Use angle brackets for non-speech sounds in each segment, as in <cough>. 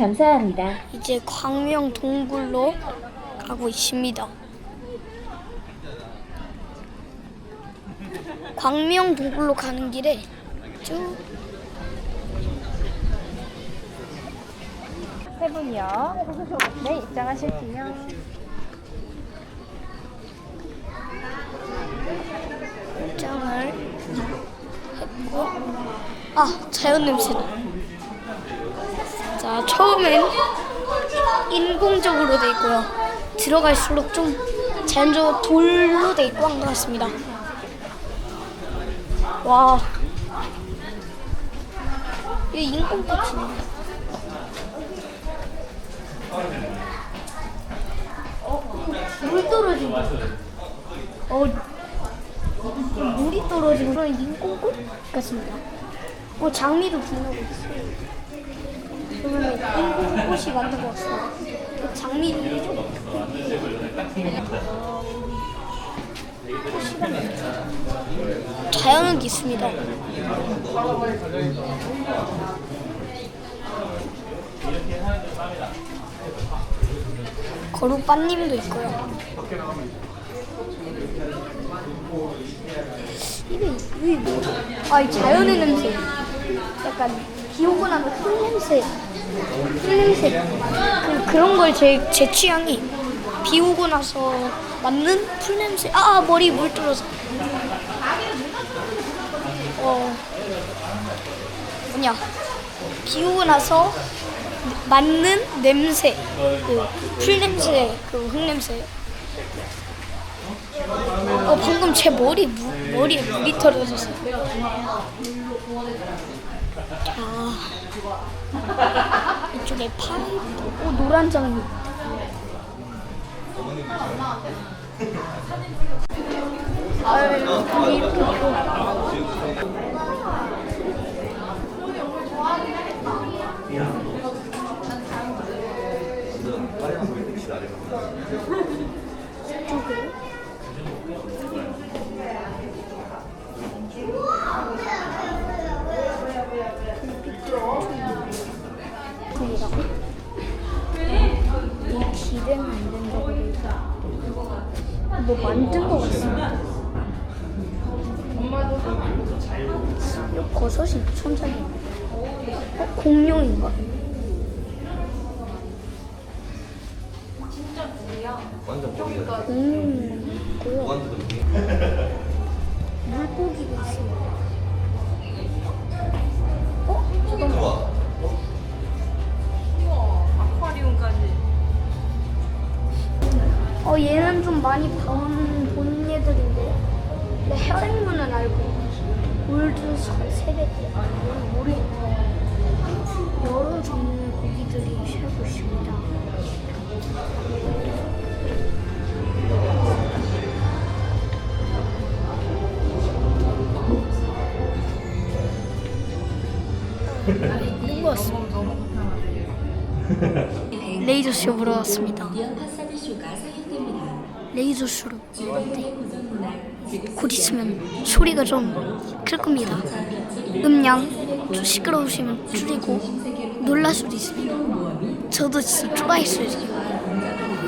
감사합니다. 이제 광명 동굴로 가고 있습니다. 광명 동굴로 가는 길에 쭉 세 분이요. 네, 입장하실게요. 입장을 했고 아 자연 냄새나. 자 처음엔 인공적으로 돼 있고요. 들어갈수록 좀 자연적으로 돌로 돼 있고 한 것 같습니다. 와. 이 인공꽃이네. 물 떨어지고. 어, 물이 떨어지는 그런 인공꽃 같습니다. 어, 장미도 빛나고 있어요. 그러면 인공꽃이 만든 것 같습니다. 그 장미 이죠 자연은 있습니다. 거루빠님도 있고요. 이게 이게 뭐죠? 아, 이 자연의 냄새. 약간 비 오고 나면 흙 냄새. 흙 냄새. 그, 그런 걸 제 제 취향이 비 오고 나서 맞는 풀 냄새. 아, 아, 머리 물 들어서. 어 뭐냐? 비 오고 나서 맞는 냄새. 그풀 냄새, 그흙 냄새. 어 방금 제 머리 무, 머리에 물이 떨어졌어요. 아 <laughs> 이쪽에 파이프, 오 노란 장미. 아유 이렇게 있고. 이쪽에 분이라고? 이 길은 안 된다고 그러니까 뭐 만든 거 같습니다. 버섯이 천장에 어? 공룡인가? 공룡이고요. 물고기가 있습니다. 어? 잠깐만. 어 얘는 좀 많이 본, 본 얘들인데. 근데 혈액문은 알고 세대 이건 모르겠네 여러 종류의 고기들이 살고 있습니다. 이런 거 같습니다 레이저 쇼 보러 왔습니다 레이저 쇼로 네. 곧 있으면 소리가 좀 클 겁니다. 음량 좀 시끄러우시면 줄이고 놀랄 수도 있습니다. 저도 진짜 좋아했어요 지금.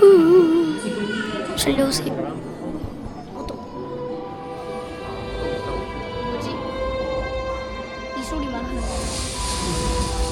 후후후. 살려오세요. 뭐지? 이 소리만 하는 거.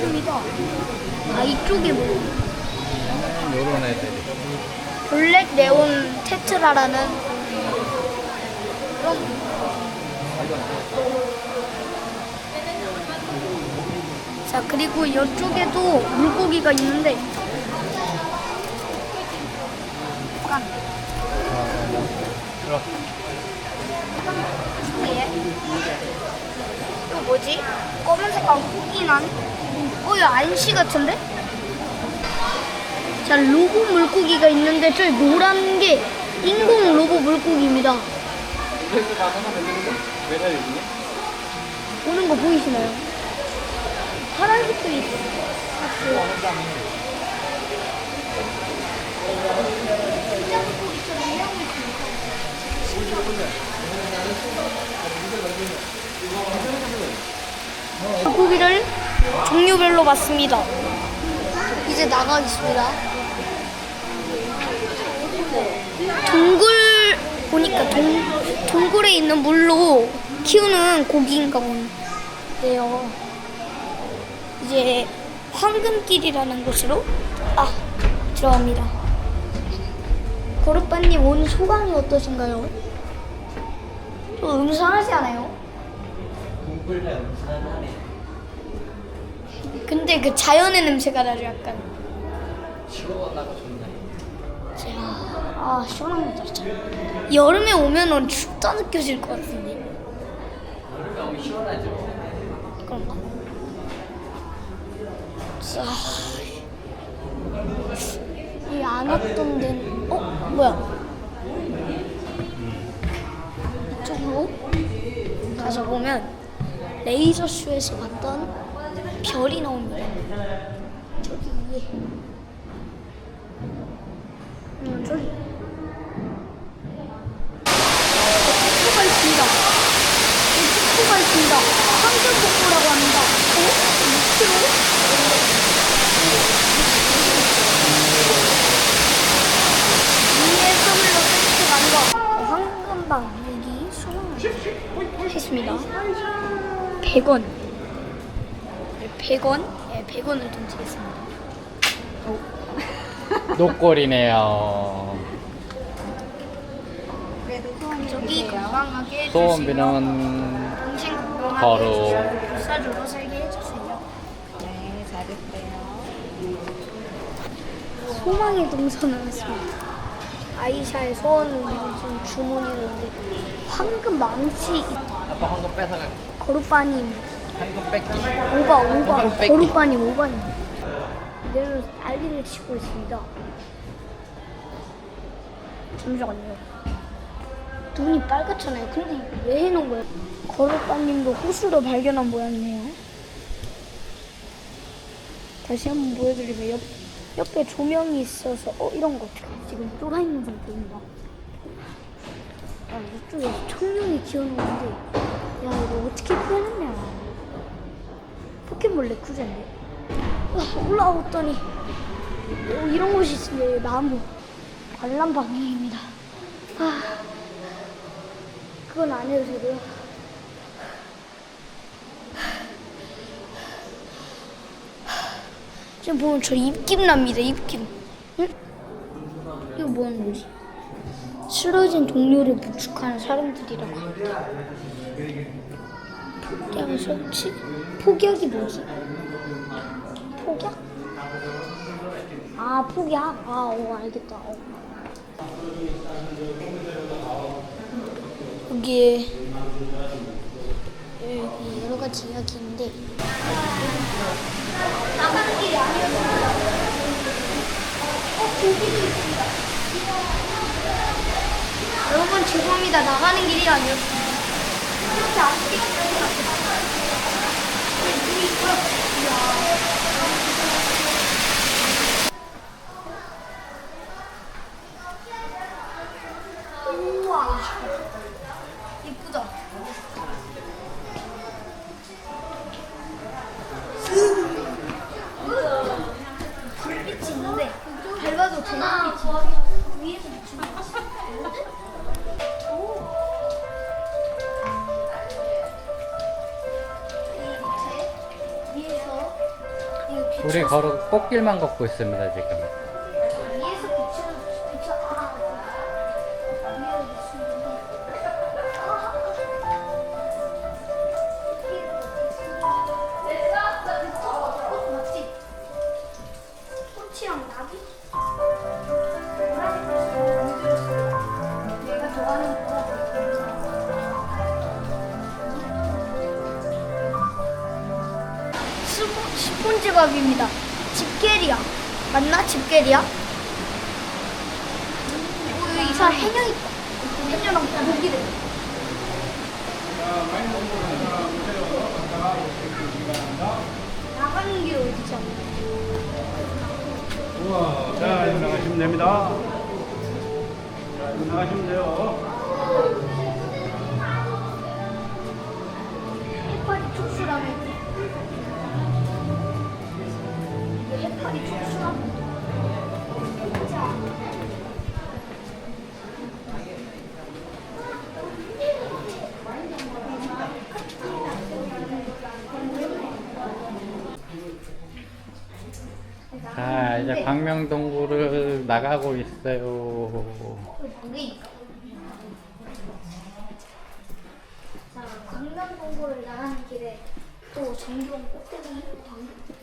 그 많습니다. 아 이쪽에 뭐 요런 애들이. 블랙 네온 테트라라는 그런 자 그리고 이쪽에도 물고기가 있는데 약간 들어. 예. 이거 뭐지? 검은색하고 고기난 어 이거 안시 같은데? 자 로봇 물고기가 있는데 저 노란 게 인공 로봇 물고기입니다 그래서 다 하나 만드는 거? 왜다 여기냐? 보는 거 보이시나요? 파란색도 있어요. 고기를 종류별로 봤습니다. 이제 나가겠습니다. 동굴 보니까 동, 동굴에 있는 물로 키우는 고기인가 본데요. 이제 황금길이라는 곳으로 아 들어갑니다. 거룩반님 오늘 소감이 어떠신가요? 좀 음산하지 않아요? 근데 그 자연의 냄새가 나죠 약간. 시원하고 좋네. 제가 아 시원합니다 진짜. 여름에 오면은 춥다 느껴질 것 같은데. 여름에 오면 시원하죠. 그런가? 자, 이안 왔던 데는 어 뭐야? 이쪽으로 가서 보면 레이저 쇼에서 봤던 별이 나옵니다. 저기 위에. 음 저기. 폭포가 있습니다. 폭포가 있습니다. 황금 폭포라고 합니다. 어? 6km? 위에 서울로 펜트가 아니라 황금방 여기 수능 했습니다. 100원. 100원? 예, 100원을 던지겠습니다. <laughs> 녹골이네요. 저기 건강하게 해주시고 소원비는 동생 건강하게 바로. 해주시고 불사조로 살게 해주세요. 네, 잘했어요. 소망의 동선을 했습니다. 아이샤의 소원을 지금 주문이었는데 황금 망치 아빠 황금 뺏어가. 거루빠님 뺏기. 오바 오바 뺏기. 거루빠님 오바님 내려 난리를 치고 있습니다. 잠시만요. 눈이 빨갛잖아요. 근데 왜 해놓은 거예요? 거루빠님도 호수로 발견한 모양이네요. 다시 한번 보여드리면 옆, 옆에 조명이 있어서 어 이런 거 지금 쫄아 있는 상태입니다. 아 이쪽에 청룡이 기어놓는데 야 이거 어떻게 표현했냐 포켓몬 레쿠젠데 아, 올라왔더니 어, 이런 곳이 있습니다 나무 관람 방향입니다 아 그건 안 해도 되고요 지금 보면 저 입김 납니다 입김 응? 이거 뭐 하는 거지? 쓰러진 동료를 부축하는 사람들이라고 합니다. 폭약 설치? 폭약이 뭐지? 폭약? 아 폭약? 아, 오 알겠다. 어. 여기에 여기 여러 가지. 어 고기도 있습니다. 여러분 죄송합니다. 나가는 길이 아니었습니다. 이렇게 아쉽게 Thank you. 우리 걸어 꽃길만 걷고 있습니다 지금. 스포, 스폰지밥입니다. 집게리야. 맞나? 집게리야? 오, 이 사람 해녀 있다. 해녀랑 고기를. 나가는 길 어디지? 우와, 자, 이거 나가시면 됩니다. 나가시면 돼요. 자. 자 이제 광명동굴을 나가고 있어요. 자, 강남공고를 나가는 길에 또 방귀. 여기 있잖아요.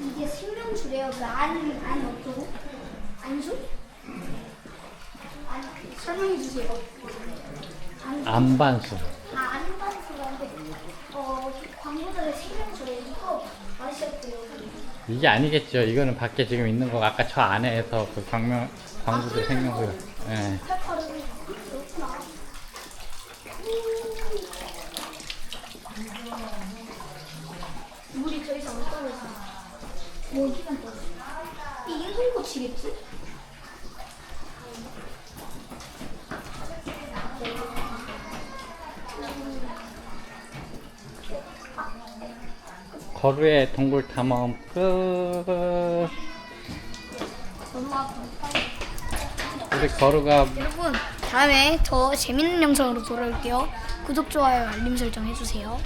이게 생명수래요. 그 안, 안 어쩌고? 안수? 안, 설명해 주세요. 안, 안반수. 아, 안반수라는데, 어, 광고들의 생명수래. 이거 맛있었대요. 이게 아니겠죠. 이거는 밖에 지금 있는 거 아까 저 안에서 그 광명 광고도 생명수. 예. 팔팔은 그렇구나. 물이 더 이상 안 떨어져. 모기만 떨어져. 이 인공꽃이겠지? 거루의 동굴 탐험 끝. 우리 거루가 여러분, 다음에 더 재밌는 영상으로 돌아올게요. 구독, 좋아요, 알림 설정 해주세요.